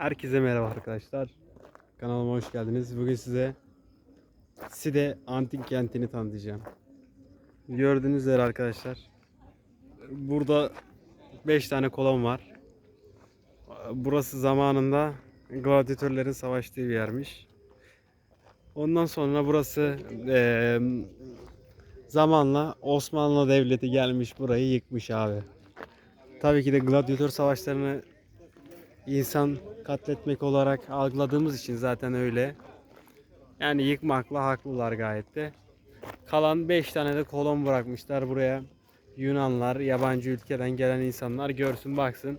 Herkese merhaba arkadaşlar. Kanalıma hoş geldiniz. Bugün size Side Antik Kenti'ni tanıtacağım. Gördüğünüz üzere arkadaşlar. Burada 5 tane kolon var. Burası zamanında gladyatörlerin savaştığı bir yermiş. Ondan sonra burası eee, zamanla Osmanlı Devleti gelmiş burayı yıkmış abi. Tabii ki de gladyatör savaşlarını insan katletmek olarak algıladığımız için zaten öyle. Yani yıkmakla haklılar gayet de. Kalan 5 tane de kolon bırakmışlar buraya. Yunanlar, yabancı ülkeden gelen insanlar görsün baksın.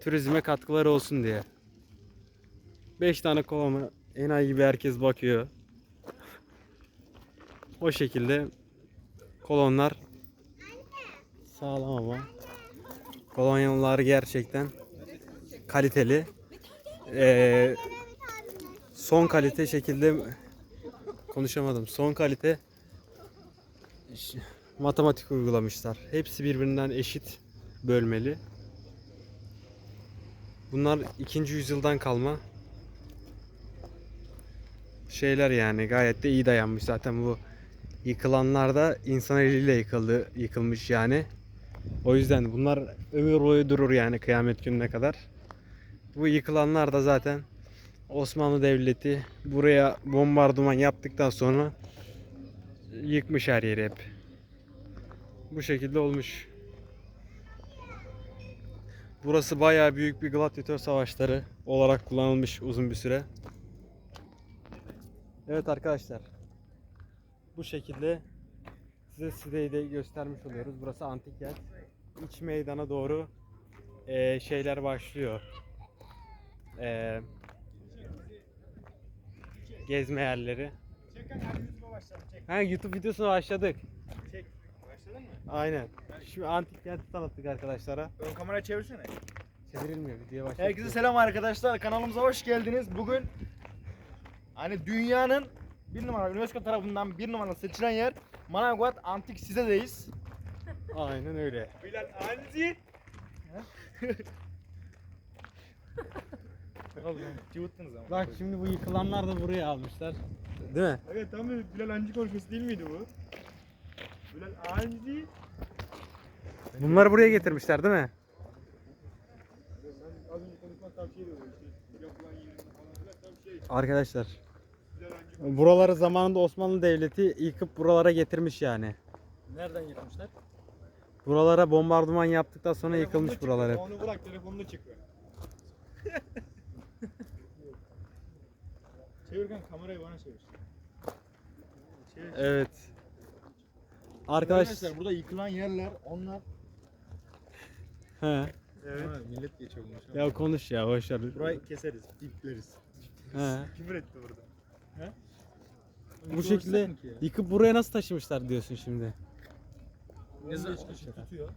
Turizme katkıları olsun diye. 5 tane kolona enayi gibi herkes bakıyor. O şekilde kolonlar sağlam ama. Kolonyalılar gerçekten kaliteli. Ee, son kalite şekilde konuşamadım. Son kalite matematik uygulamışlar. Hepsi birbirinden eşit bölmeli. Bunlar 2. yüzyıldan kalma şeyler yani gayet de iyi dayanmış zaten bu yıkılanlar da insan eliyle yıkıldı yıkılmış yani. O yüzden bunlar ömür boyu durur yani kıyamet gününe kadar. Bu yıkılanlar da zaten Osmanlı Devleti buraya bombardıman yaptıktan sonra yıkmış her yeri hep. Bu şekilde olmuş. Burası bayağı büyük bir gladyatör savaşları olarak kullanılmış uzun bir süre. Evet arkadaşlar. Bu şekilde size Side'yi de göstermiş oluyoruz. Burası antik yer. İç meydana doğru şeyler başlıyor. Eee, gezme yerleri. Ha YouTube videosuna başladık. Çek. Başladın mı? Aynen. Şimdi antik kenti tanıttık arkadaşlara. Ön kamera çevirsene. Çevrilmiyor videoya başladık. Herkese selam arkadaşlar. Kanalımıza hoş geldiniz. Bugün hani dünyanın bir numara UNESCO tarafından bir numara seçilen yer Manavgat Antik Size'deyiz. Aynen öyle. Bilal Anzi. Oğlum cıvıttınız ama. Bak şimdi bu yıkılanlar da buraya almışlar. Değil mi? Evet tam bir Bilal Anzi konuşması değil miydi bu? Bilal Anzi. Bunları buraya getirmişler değil mi? Az önce konuşmak tavsiye ediyorum işte. Yapılan yerin falan filan tam şey. Arkadaşlar Bilal buraları zamanında Osmanlı Devleti yıkıp buralara getirmiş yani. Nereden yıkmışlar? Buralara bombardıman yaptıktan sonra Telefonunu yıkılmış çık, buralar hep. Onu bırak telefonunu çık kamerayı bana çevir. Çevir. Evet. Arkadaş Arkadaşlar burada yıkılan yerler onlar. He. Evet. millet geçiyor bunu. Ya konuş ya boş ver. Burayı keseriz, dipleriz. He. Küfür etti burada. He? Bu şekilde yıkıp buraya nasıl taşımışlar diyorsun şimdi? Ne zaman tutuyor?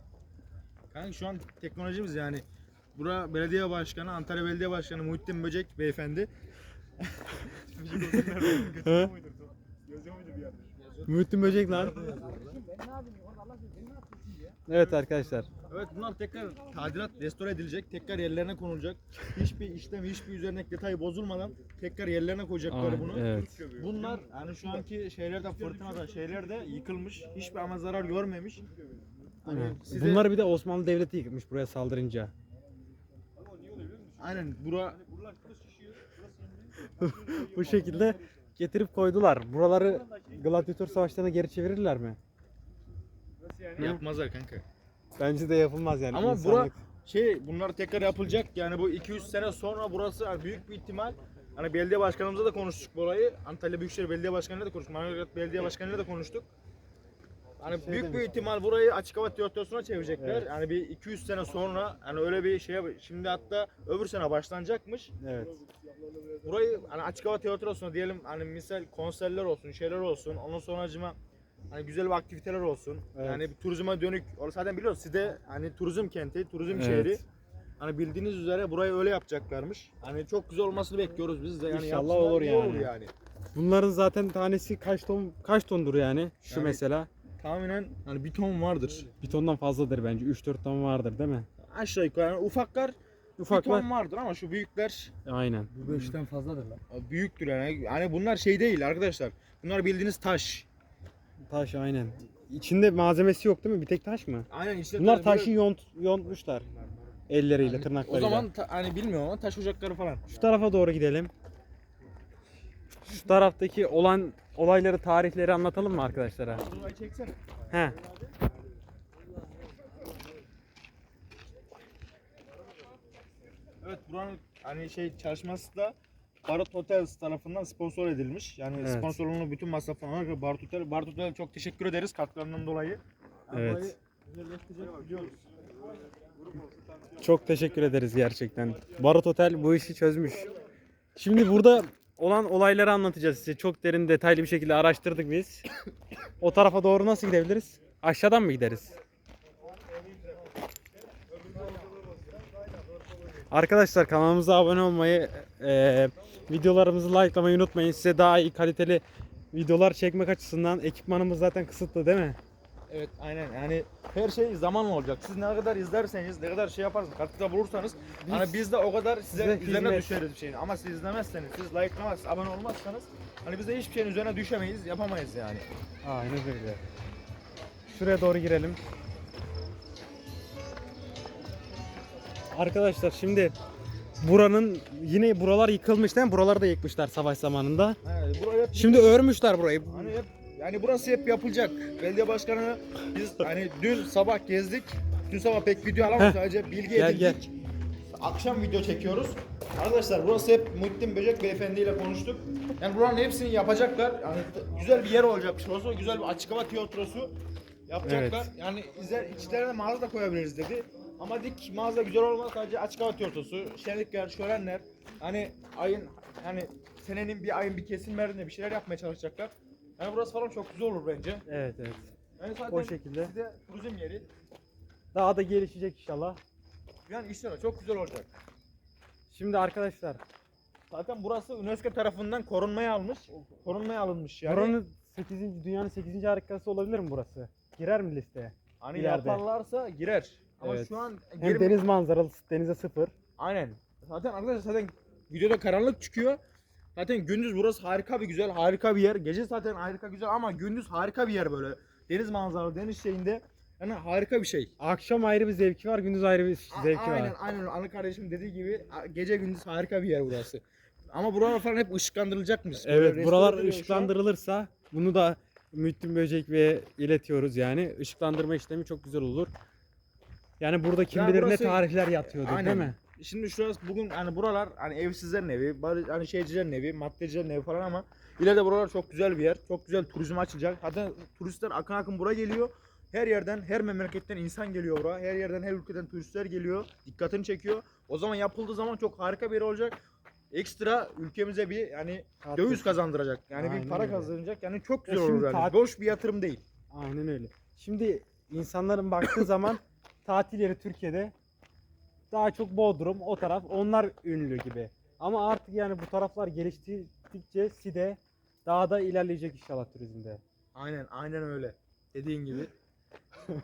Kanka şu an teknolojimiz yani. Bura belediye başkanı, Antalya Belediye Başkanı Muhittin Böcek beyefendi. He? Yazıyor muydu bir yanlış? Muhittin Böcek lan. Evet arkadaşlar. Evet bunlar tekrar tadilat, restore edilecek, tekrar yerlerine konulacak. Hiçbir işlem, hiçbir üzerindeki detay bozulmadan tekrar yerlerine koyacaklar Aa, bunu. evet. Bunlar yani şu anki şeylerde fırtınada şeyler de yıkılmış. Hiçbir ama zarar görmemiş. Hani Aynen. size- Bunları bir de Osmanlı Devleti yıkmış buraya saldırınca. Aynen bura Bu şekilde getirip koydular. Buraları gladyatör savaşlarına geri çevirirler mi? yapmazlar kanka. Bence de yapılmaz yani. Ama insanlık. bura şey bunlar tekrar yapılacak. Yani bu 200 sene sonra burası yani büyük bir ihtimal Hani belediye başkanımızla da konuştuk bu olayı. Antalya Büyükşehir Belediye Başkanı'yla da konuştuk. Manavgat Belediye Başkanı'yla da konuştuk. Hani Şey büyük bir ihtimal burayı açık hava tiyatrosuna çevirecekler. Evet. Yani bir 200 sene sonra hani öyle bir şeye şimdi hatta öbür sene başlanacakmış. Evet. Burayı hani açık hava tiyatrosuna diyelim hani misal konserler olsun, şeyler olsun. Ondan sonracıma hani güzel bir aktiviteler olsun. Evet. Yani bir turizme dönük. Orası zaten biliyoruz sizde hani turizm kenti, turizm Evet. şehri. Hani bildiğiniz üzere burayı öyle yapacaklarmış. Hani çok güzel olmasını bekliyoruz biz de. Yani İnşallah olur yani. yani. Bunların zaten tanesi kaç ton kaç tondur yani? Şu Yani- mesela. Tahminen hani bir ton vardır. Bir tondan fazladır bence. 3-4 ton vardır değil mi? Aşağı yukarı yani ufaklar Bir Ufaklar. ton vardır ama şu büyükler Aynen. Bu 5'ten fazladır lan. büyüktür yani. Hani bunlar şey değil arkadaşlar. Bunlar bildiğiniz taş. Taş aynen. İçinde malzemesi yok değil mi? Bir tek taş mı? Aynen işte Bunlar böyle- taşı yont, yontmuşlar. Elleriyle, Yani tırnaklarıyla. O zaman ta- hani bilmiyorum ama taş ocakları falan. Şu tarafa doğru gidelim. Şu taraftaki olan olayları, tarihleri anlatalım mı arkadaşlara? Çeksene. He. Evet buranın hani şey çalışması da Barut Hotels tarafından sponsor edilmiş. Yani Evet. sponsorluğunu bütün masrafını alarak Barut Hotel. Barut Hotel'e çok teşekkür ederiz katkılarından dolayı. Evet. Çok teşekkür ederiz gerçekten. Barut Otel bu işi çözmüş. Şimdi burada olan olayları anlatacağız size. Çok derin detaylı bir şekilde araştırdık biz. O tarafa doğru nasıl gidebiliriz? Aşağıdan mı gideriz? Arkadaşlar kanalımıza abone olmayı, eee, videolarımızı likelamayı unutmayın. Size daha iyi kaliteli videolar çekmek açısından ekipmanımız zaten kısıtlı değil mi? Evet aynen yani her şey zamanla olacak. Siz ne kadar izlerseniz, ne kadar şey yaparsınız, katkıda bulursanız Biz- hani biz de o kadar size, size üzerine hizmet- düşeriz bir şeyin. Ama siz izlemezseniz, siz like'lamazsanız, abone olmazsanız hani biz de hiçbir şeyin üzerine düşemeyiz, yapamayız yani. Aynen öyle. Şuraya doğru girelim. Arkadaşlar şimdi buranın yine buralar yıkılmış değil mi? Buraları da yıkmışlar savaş zamanında. Burayı hep Şimdi örmüşler burayı. Hani hep yani burası hep yapılacak. Belediye başkanı biz hani dün sabah gezdik. Dün sabah pek video alamadık sadece bilgi Gel, edindik. Akşam video çekiyoruz. Arkadaşlar burası hep Muhittin Böcek beyefendiyle konuştuk. Yani buranın hepsini yapacaklar. Yani güzel bir yer olacak burası. Güzel bir açık hava tiyatrosu yapacaklar. Evet. Yani izler içlerine mağaza da koyabiliriz dedi. Ama dik mağaza güzel olmaz sadece açık hava tiyatrosu, şenlikler, şölenler. Hani ayın hani senenin bir ayın bir kesim verdiğinde bir şeyler yapmaya çalışacaklar. Yani burası falan çok güzel olur bence. Evet evet. Yani zaten O şekilde. size turizm yeri. Daha da gelişecek inşallah. Yani işler çok güzel olacak. Şimdi arkadaşlar Zaten burası UNESCO tarafından korunmaya almış. Korunmaya alınmış yani. buranın 8. dünyanın 8. harikası olabilir mi burası? Girer mi listeye? hani ileride. yaparlarsa girer. Ama Evet. şu an Hem girme- deniz manzaralı, denize sıfır. Aynen. Zaten arkadaşlar zaten videoda karanlık çıkıyor. Zaten gündüz burası harika bir güzel, harika bir yer. Gece zaten harika güzel ama gündüz harika bir yer böyle. Deniz manzaralı, deniz şeyinde. Yani harika bir şey. Akşam ayrı bir zevki var, gündüz ayrı bir A- zevki aynen, var. aynen. Anı kardeşim dediği gibi a- gece gündüz harika bir yer burası. Ama buralar falan hep ışıklandırılacakmış. Böyle Evet buralar ışıklandırılırsa bunu da Müttin Böcek ve iletiyoruz yani. Işıklandırma işlemi çok güzel olur. Yani burada kim Ya bilir burası- ne tarihler yatıyordur Aynen. değil mi? Şimdi şurası bugün hani buralar hani evsizlerin evi, bari- hani şeycilerin evi, maddecilerin evi falan ama ileride buralar çok güzel bir yer. Çok güzel turizm açılacak. Hatta turistler akın akın buraya geliyor. Her yerden, her memleketten insan geliyor buraya. Her yerden, her ülkeden turistler geliyor. Dikkatini çekiyor. O zaman yapıldığı zaman çok harika bir yer olacak. Ekstra ülkemize bir yani döviz kazandıracak. Yani Aynen bir para öyle. kazanacak. Yani çok güzel olur yani. tat- Boş bir yatırım değil. Aynen öyle. Şimdi insanların baktığı zaman tatil yeri Türkiye'de daha çok Bodrum o taraf onlar ünlü gibi. Ama artık yani bu taraflar geliştikçe Side daha da ilerleyecek inşallah turizmde. Aynen, aynen öyle. Dediğin gibi.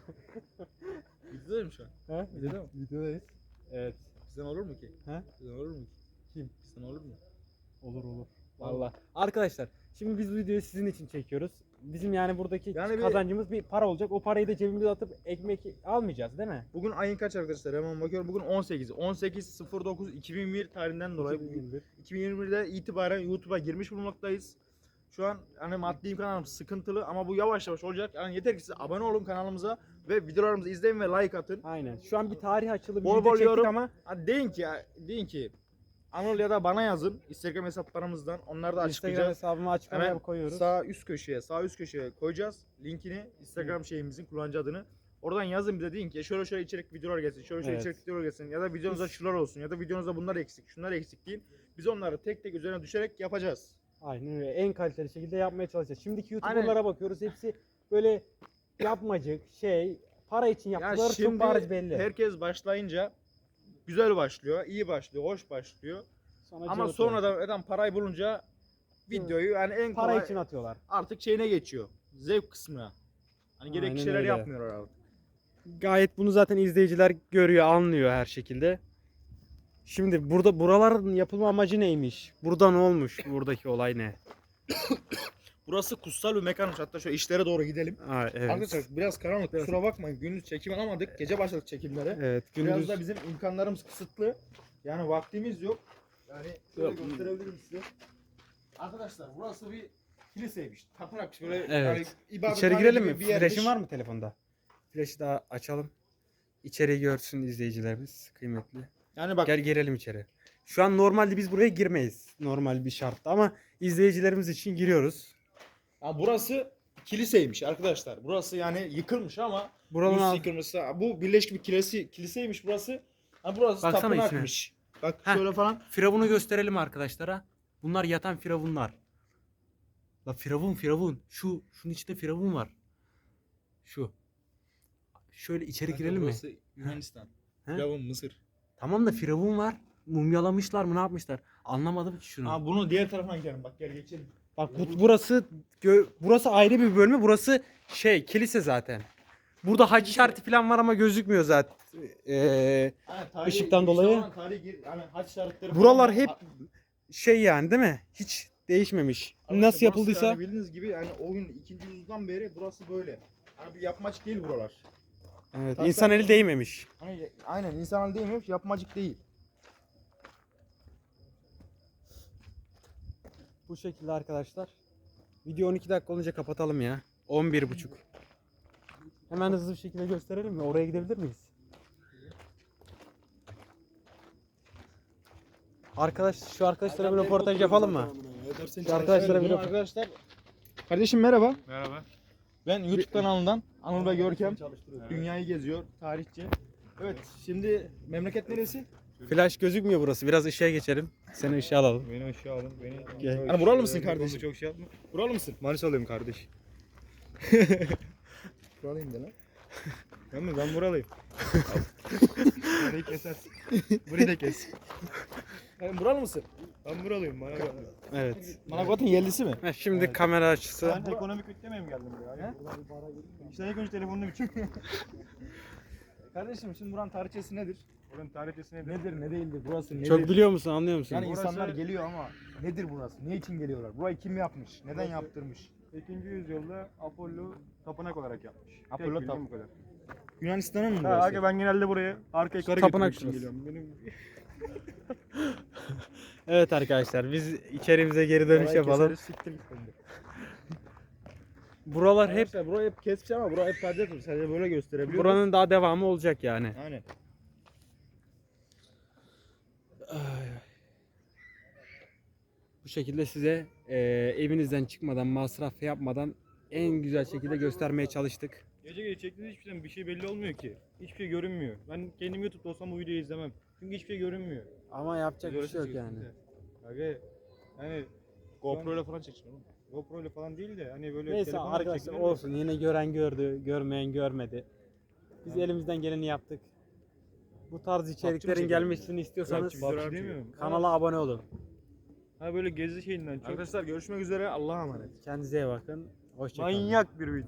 Videodayım şu an. He? Videoda mı? Videodayız. Evet. Bizden olur mu ki? He? Bizden olur mu ki? Kim? Bizden olur mu? Olur olur. Vallahi. Arkadaşlar şimdi biz bu videoyu sizin için çekiyoruz. Bizim yani buradaki Yani bir- kazancımız bir para olacak. O parayı da cebimize atıp ekmek almayacağız değil mi? Bugün ayın kaç arkadaşlar? Hemen bakıyorum. Bugün 18. 18 09 2021 tarihinden dolayı 2021. 2021'de itibaren YouTube'a girmiş bulunmaktayız. Şu an hani maddi imkanlarımız sıkıntılı ama bu yavaş yavaş olacak. Yani yeter ki siz abone olun kanalımıza ve videolarımızı izleyin ve like atın. Aynen. Şu an bir tarih açılı bir Bol video bol çektik yorum. ama Hadi deyin ki deyin ki Anıl ya da bana yazın Instagram hesaplarımızdan. Onları da Instagram açıklayacağız. hesabımı açıklamaya Hemen koyuyoruz. sağ üst köşeye, sağ üst köşeye koyacağız linkini, Instagram şeyimizin kullanıcı adını. Oradan yazın bize deyin ki şöyle şöyle içerik videolar gelsin, şöyle şöyle Evet. içerik videolar gelsin ya da videonuzda şular olsun ya da videonuzda bunlar eksik, şunlar eksik deyin. Biz onları tek tek üzerine düşerek yapacağız. Aynen öyle. En kaliteli şekilde yapmaya çalışacağız. Şimdiki. YouTuber'lara bakıyoruz. Hepsi böyle yapmacık, şey, para için Ya yaptıkları şimdi çok bariz belli. herkes başlayınca güzel başlıyor, iyi başlıyor, hoş başlıyor. Sonra Ama cıvıtıyor. sonradan neden parayı bulunca videoyu yani en para kolay için atıyorlar. artık şeyine geçiyor. Zevk kısmına. Hani gerekli Aynen şeyler öyle. yapmıyorlar artık. Gayet bunu zaten izleyiciler görüyor, anlıyor her şekilde. Şimdi burada buraların yapılma amacı neymiş? Burada ne olmuş? Buradaki olay ne? Burası kutsal bir mekanmış. Hatta şöyle işlere doğru gidelim. Aa, evet. Arkadaşlar biraz karanlık. Kusura bakmayın. Gündüz çekim alamadık. Gece başladık çekimlere. Evet, Biraz gündüz da bizim imkanlarımız kısıtlı. Yani vaktimiz yok. Yani şöyle Yok. gösterebilirim size. Arkadaşlar burası bir kiliseymiş. Tapınakmış. Böyle Evet. yani İçeri girelim mi? Flash'in var mı telefonda? Flash'ı da açalım. İçeri görsün izleyicilerimiz kıymetli. Yani bak Gel girelim içeri. Şu an normalde biz buraya girmeyiz. Normal bir şartta ama izleyicilerimiz için giriyoruz. Ya burası kiliseymiş arkadaşlar. Burası yani yıkılmış ama Buranın Rus alt- yıkılmış. Bu birleşik bir kilise, kiliseymiş burası. Ha burası Baksana tapınakmış. Bak Heh. şöyle falan. Firavunu gösterelim arkadaşlara. Bunlar yatan firavunlar. La firavun firavun. Şu şunun içinde firavun var. Şu. Şöyle içeri girelim mi? Burası Yunanistan. He? Firavun Mısır. Tamam da firavun var. Mumyalamışlar mı ne yapmışlar? Anlamadım ki şunu. Ha bunu diğer tarafına gidelim. Bak gel geçelim. Bak bu, burası burası ayrı bir bölümü. Burası şey kilise zaten. Burada hac işareti falan var ama gözükmüyor zaten. Ee, tarihi- işte dolayı- olan tarihi hani haç işaretleri Buralar hep şey yani değil mi? Hiç değişmemiş. Ama Nasıl işte yapıldıysa Yani bildiğiniz gibi yani oyun ikinci yüzyıldan beri burası böyle. Hani bir yapmacık değil buralar. evet, Tabii, insan eli değmemiş. Hani aynen insan eli değmiyor yapmacık değil. Bu şekilde arkadaşlar. Video 12 dakika olunca kapatalım ya. 11 buçuk. Hemen hızlı bir şekilde gösterelim mi? Oraya gidebilir miyiz? Arkadaş şu arkadaşlara bir röportaj yapalım mı? Şu arkadaşlara bir röportaj. arkadaşlar. Kardeşim merhaba. Merhaba. Ben YouTube kanalından Anıl ve Görkem dünyayı geziyor tarihçi. Evet şimdi memleket neresi? Flash gözükmüyor burası. Biraz ışığa geçelim. Seni ışığa alalım. Beni aşağı alın. Beni Gel. Hani buralı mısın kardeşim? Çok şey yapma. Buralı mısın? Manisalıyım kardeş. Buralıyım de lan. Ben mi? Ben buralıyım. Burayı kesersin. Burayı da kes. Yani buralı mısın? Ben buralıyım. Bana bak. Evet. Manavgat'ın yerlisi mi? Heh, Şimdi kamera açısı. Ben ekonomik ütlemeye mi geldim buraya? He? İşte ilk önce telefonunu bir çek. Kardeşim şimdi buranın tarihçesi nedir? Buranın tarihçesi nedir? Nedir ne değildir burası nedir? Çok biliyor musun? Anlıyor musun? Yani Burası- insanlar geliyor ama nedir burası? Ne için geliyorlar? Burayı kim yapmış? Neden Burası- yaptırmış? 2. yüzyılda Apollo tapınak olarak yapmış. Tek Apollo bildiğim tap- bu kadar. Yunanistan'ın mı Ha, burası? aga ben genelde buraya arkayı karı Tapınak getirmek için şurası. geliyorum. Benim Evet arkadaşlar biz içerimize geri dönüş yapalım. keseriz, siktir git. Buralar hep Arkadaşlar burayı hep kesmiş ama burayı hep perde etmiş. Sadece böyle gösterebiliyoruz. buranın daha devamı olacak yani. Aynen. Bu şekilde size e, evinizden çıkmadan, masraf yapmadan en güzel şekilde göstermeye çalıştık. Gece gece çektiğiniz hiçbir şeyden bir şey belli olmuyor ki. Hiçbir şey görünmüyor. Ben kendim YouTube'da olsam bu videoyu izlemem. Çünkü hiçbir şey görünmüyor. Ama yapacak bir şey yok yani. Aga yani GoPro ile falan oğlum. GoPro ile falan değil de hani böyle Neyse telefonla arkadaşlar çekilir de- olsun yine gören gördü, görmeyen görmedi. Biz elimizden geleni yaptık. Bu tarz içeriklerin çekelim? gelmesini istiyorsanız Biz demiyorum. kanala abone olun. Ha böyle gezi şeyinden çok Arkadaşlar görüşmek üzere. Allah'a emanet. Kendinize iyi bakın. Hoşçakalın. manyak bir video.